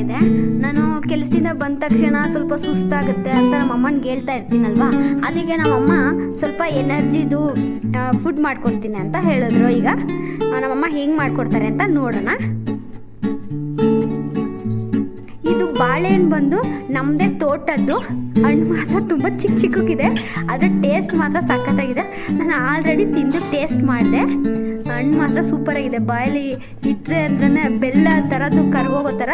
ಇದೆ. ನಾನು ಕೆಲಸದಿಂದ ಬಂದ ತಕ್ಷಣ ಸ್ವಲ್ಪ ಸುಸ್ತಾಗುತ್ತೆ ಅಂತ ನಮ್ಮ ಅಮ್ಮನಿಗೆ ಹೇಳ್ತಾ ಇರ್ತೀನಲ್ವಾ? ಅದಕ್ಕೆ ನಮ್ಮಮ್ಮ ಸ್ವಲ್ಪ ಎನರ್ಜಿದು ಫುಡ್ ಮಾಡ್ಕೊಡ್ತೀನಿ ಅಂತ ಹೇಳಿದ್ರು ಈಗ. ನಮ್ಮಮ್ಮ ಹೆಂಗೆ ಮಾಡ್ಕೊಡ್ತಾರೆ ಅಂತ ನೋಡೋಣ. ಬಾಳೆಹಣ್ಣು ಬಂದು ನಮ್ಮದೇ ತೋಟದ್ದು. ಹಣ್ಣು ಮಾತ್ರ ತುಂಬ ಚಿಕ್ಕ ಚಿಕ್ಕಕ್ಕಿದೆ. ಅದರ ಟೇಸ್ಟ್ ಮಾತ್ರ ಸಖತ್ತಾಗಿದೆ. ನಾನು ಆಲ್ರೆಡಿ ತಿಂದು ಟೇಸ್ಟ್ ಮಾಡಿದೆ. ಹಣ್ಣು ಮಾತ್ರ ಸೂಪರಾಗಿದೆ ಬಾಯಲ್ಲಿ ಇಟ್ಟರೆ ಅಂದ್ರೆ ಬೆಲ್ಲ ಥರದ್ದು ಕರ್ಗೋಗೋ ಥರ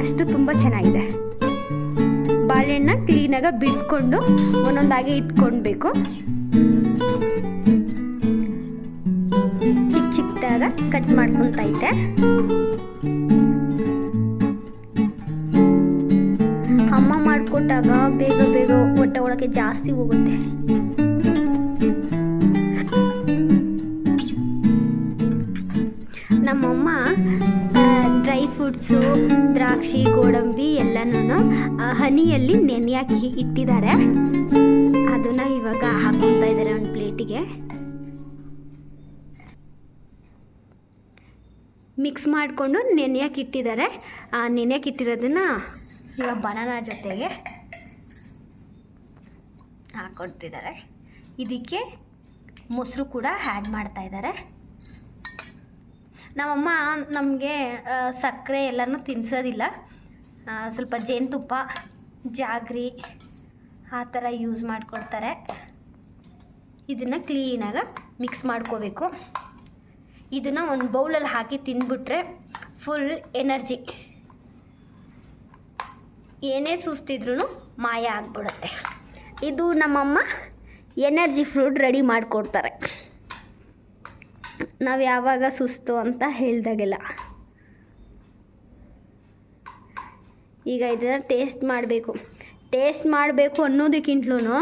ಅಷ್ಟು ತುಂಬ ಚೆನ್ನಾಗಿದೆ. ಬಾಳೆಹಣ್ಣ ಕ್ಲೀನಾಗಿ ಬಿಡಿಸ್ಕೊಂಡು ಒಂದೊಂದಾಗಿ ಇಟ್ಕೊಳ್ಬೇಕು. ಚಿಕ್ಕ ಚಿಕ್ಕದಾಗ ಕಟ್ ಮಾಡ್ಕೊತೈತೆ ಅಮ್ಮ ಮಾಡಿಕೊಟ್ಟಾಗ ಬೇಗ ಬೇಗ ಹೊಟ್ಟೆ ಒಳಗೆ ಜಾಸ್ತಿ ಹೋಗುತ್ತೆ. ನಮ್ಮಮ್ಮ ಡ್ರೈ ಫ್ರೂಟ್ಸು ದ್ರಾಕ್ಷಿ, ಗೋಡಂಬಿ ಎಲ್ಲನೂ ಹನಿಯಲ್ಲಿ ನೆನೆಯಾಕಿ ಇಟ್ಟಿದ್ದಾರೆ. ಅದನ್ನ ಇವಾಗ ಹಾಕೊತಾ ಇದ್ದಾರೆ ಒಂದು ಪ್ಲೇಟಿಗೆ. ಮಿಕ್ಸ್ ಮಾಡಿಕೊಂಡು ನೆನೆಯಕ್ಕೆ ಇಟ್ಟಿದ್ದಾರೆ. ಆ ಇಟ್ಟಿರೋದನ್ನ ಇವಾಗ ಬನಾನಾ ಜೊತೆಗೆ ಹಾಕೊಡ್ತಿದ್ದಾರೆ. ಇದಕ್ಕೆ ಮೊಸರು ಕೂಡ ಆ್ಯಡ್ ಮಾಡ್ತಾ ಇದ್ದಾರೆ. ನಮ್ಮಮ್ಮ ನಮಗೆ ಸಕ್ಕರೆ ಎಲ್ಲನೂ ತಿನ್ನಿಸೋದಿಲ್ಲ ಆ, ಸ್ವಲ್ಪ ಜೇನುತುಪ್ಪ ಜಾಗ್ರಿ ಆ ಥರ ಯೂಸ್ ಮಾಡಿಕೊಡ್ತಾರೆ. ಇದನ್ನು ಕ್ಲೀನಾಗಿ ಮಿಕ್ಸ್ ಮಾಡ್ಕೋಬೇಕು. ಇದನ್ನು ಒಂದು ಬೌಲಲ್ಲಿ ಹಾಕಿ ತಿಂದ್ಬಿಟ್ರೆ ಫುಲ್ ಎನರ್ಜಿ ಏನೇ ಸುಸ್ತಿದ್ರೂ ಮಾಯ ಆಗಿಬಿಡುತ್ತೆ. ಇದು ನಮ್ಮಮ್ಮ ಎನರ್ಜಿ ಫ್ರೂಟ್ ರೆಡಿ ಮಾಡಿಕೊಡ್ತಾರೆ. ನಾವು ಯಾವಾಗ ಸುಸ್ತು ಅಂತ ಹೇಳಿದಾಗೆಲ್ಲ. ಈಗ ಇದನ್ನು ಟೇಸ್ಟ್ ಮಾಡಬೇಕು. ಟೇಸ್ಟ್ ಮಾಡಬೇಕು ಅನ್ನೋದಕ್ಕಿಂತಲೂ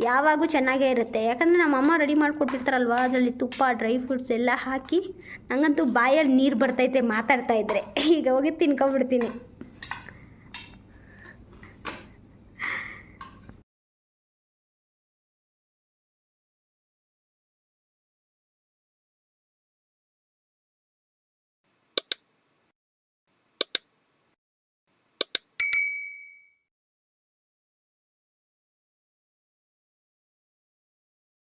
ಯಾವಾಗೂ ಚೆನ್ನಾಗೇ ಇರುತ್ತೆ. ಯಾಕಂದರೆ ನಮ್ಮಮ್ಮ ರೆಡಿ ಮಾಡಿಕೊಟ್ಟಿರ್ತಾರಲ್ವ, ಅದರಲ್ಲಿ ತುಪ್ಪ, ಡ್ರೈ ಫ್ರೂಟ್ಸ್ ಎಲ್ಲ ಹಾಕಿ ನನಗಂತೂ ಬಾಯಲ್ಲಿ ನೀರು ಬರ್ತೈತೆ ಮಾತಾಡ್ತಾ ಇದ್ದರೆ ಈಗ ಹೋಗಿ ತಿನ್ಕೊಬಿಡ್ತೀನಿ.